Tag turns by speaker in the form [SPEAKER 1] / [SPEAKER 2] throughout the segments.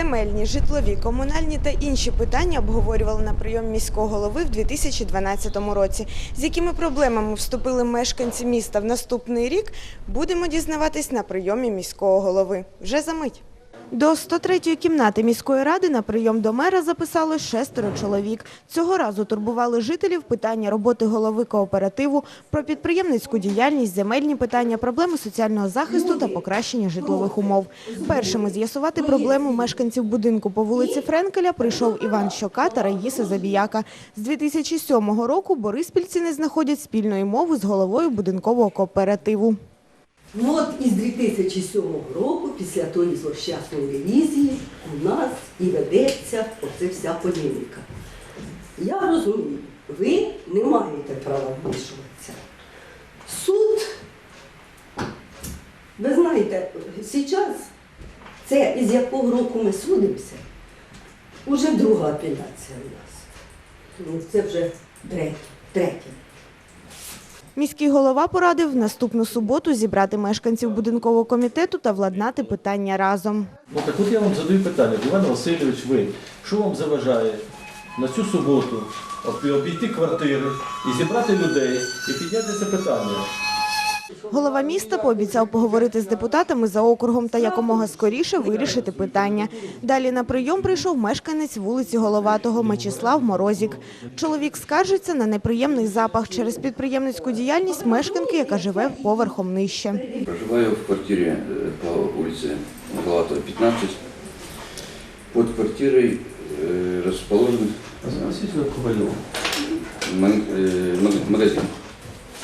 [SPEAKER 1] Земельні, житлові, комунальні та інші питання обговорювали на прийом міського голови в 2012 році. З якими проблемами вступили мешканці міста в наступний рік, будемо дізнаватись на прийомі міського голови. Вже за мить. До 103-ї кімнати міської ради на прийом до мера записали шестеро чоловік. Цього разу турбували жителів питання роботи голови кооперативу, про підприємницьку діяльність, земельні питання, проблеми соціального захисту та покращення житлових умов. Першими з'ясувати проблему мешканців будинку по вулиці Френкеля прийшов Іван Щока та Раїса Забіяка. З 2007 року бориспільці не знаходять спільної мови з головою будинкового кооперативу.
[SPEAKER 2] Ну от із 2007 року, після тої злощасної ревізії, у нас і ведеться оце вся полеміка. Я розумію, ви не маєте права вмішуватися. Суд, ви знаєте, зараз, це із якого року ми судимося, уже друга апеляція у нас. Ну, це вже третя.
[SPEAKER 1] Міський голова порадив наступну суботу зібрати мешканців будинкового комітету та владнати питання разом.
[SPEAKER 3] Ну так от я вам задаю питання, Іван Васильович, ви, що вам заважає на цю суботу обійти квартири і зібрати людей і підняти це питання?
[SPEAKER 1] Голова міста пообіцяв поговорити з депутатами за округом та якомога скоріше вирішити питання. Далі на прийом прийшов мешканець вулиці Головатого Мечислав Морозік. Чоловік скаржиться на неприємний запах через підприємницьку діяльність мешканки, яка живе поверхом нижче.
[SPEAKER 4] Проживаю в квартире э, по улице Галатова, 15. Под квартирой э, расположен
[SPEAKER 3] Васильович Ковальов.
[SPEAKER 4] ман- э, маг- магазин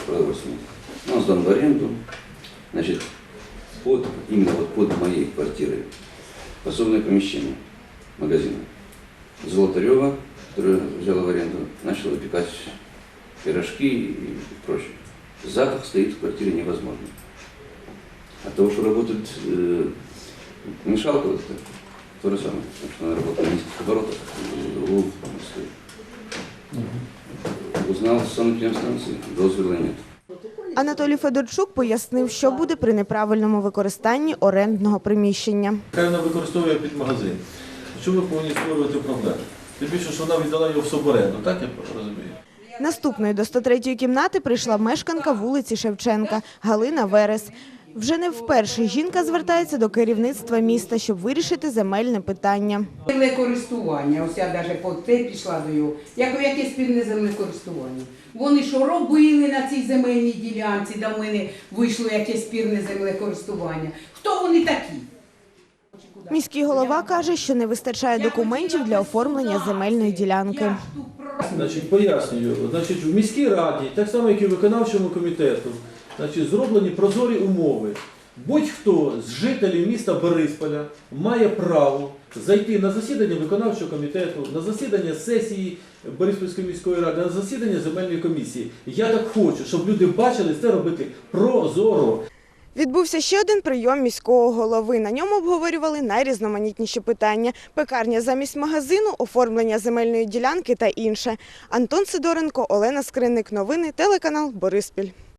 [SPEAKER 4] продовольственный. Он сдан в аренду. Значит, под, именно вот под моей квартирой пособное помещение магазина. Золотарева, которую взяла в аренду, начала выпекать пирожки и прочее. Запах стоит в квартире невозможно. От того, что работает э, мешалка, вот это, то же самое. Потому что она работает на низких оборотах, другом стоит. Узнал с санэпидемстанции, дозвола нет.
[SPEAKER 1] Анатолій Федорчук пояснив, що буде при неправильному використанні орендного приміщення.
[SPEAKER 3] Хай вона використовує під магазин. Що ви повинні створювати проблему? Тим більше, що вона віддала його в суборенду, так я розумію?
[SPEAKER 1] Наступною до 103-ї кімнати прийшла мешканка вулиці Шевченка Галина Верес. Вже не вперше жінка звертається до керівництва міста, щоб вирішити земельне питання.
[SPEAKER 5] Землекористування, ось я навіть по те пішла до його. Як яке спільне землекористування? Вони що робили на цій земельній ділянці, де в мене вийшло якесь спірне землекористування? Хто вони такі?
[SPEAKER 1] Міський голова каже, що не вистачає документів для оформлення земельної ділянки.
[SPEAKER 3] Значить, пояснюю. Значить, в міській раді, так само як і в виконавчому комітету, значить, зроблені прозорі умови. Будь-хто з жителів міста Борисполя має право зайти на засідання виконавчого комітету, на засідання сесії Бориспільської міської ради, на засідання земельної комісії. Я так хочу, щоб люди бачили це робити прозоро.
[SPEAKER 1] Відбувся ще один прийом міського голови. На ньому обговорювали найрізноманітніші питання: пекарня замість магазину, оформлення земельної ділянки та інше. Антон Сидоренко, Олена Скринник. Новини, телеканал Бориспіль.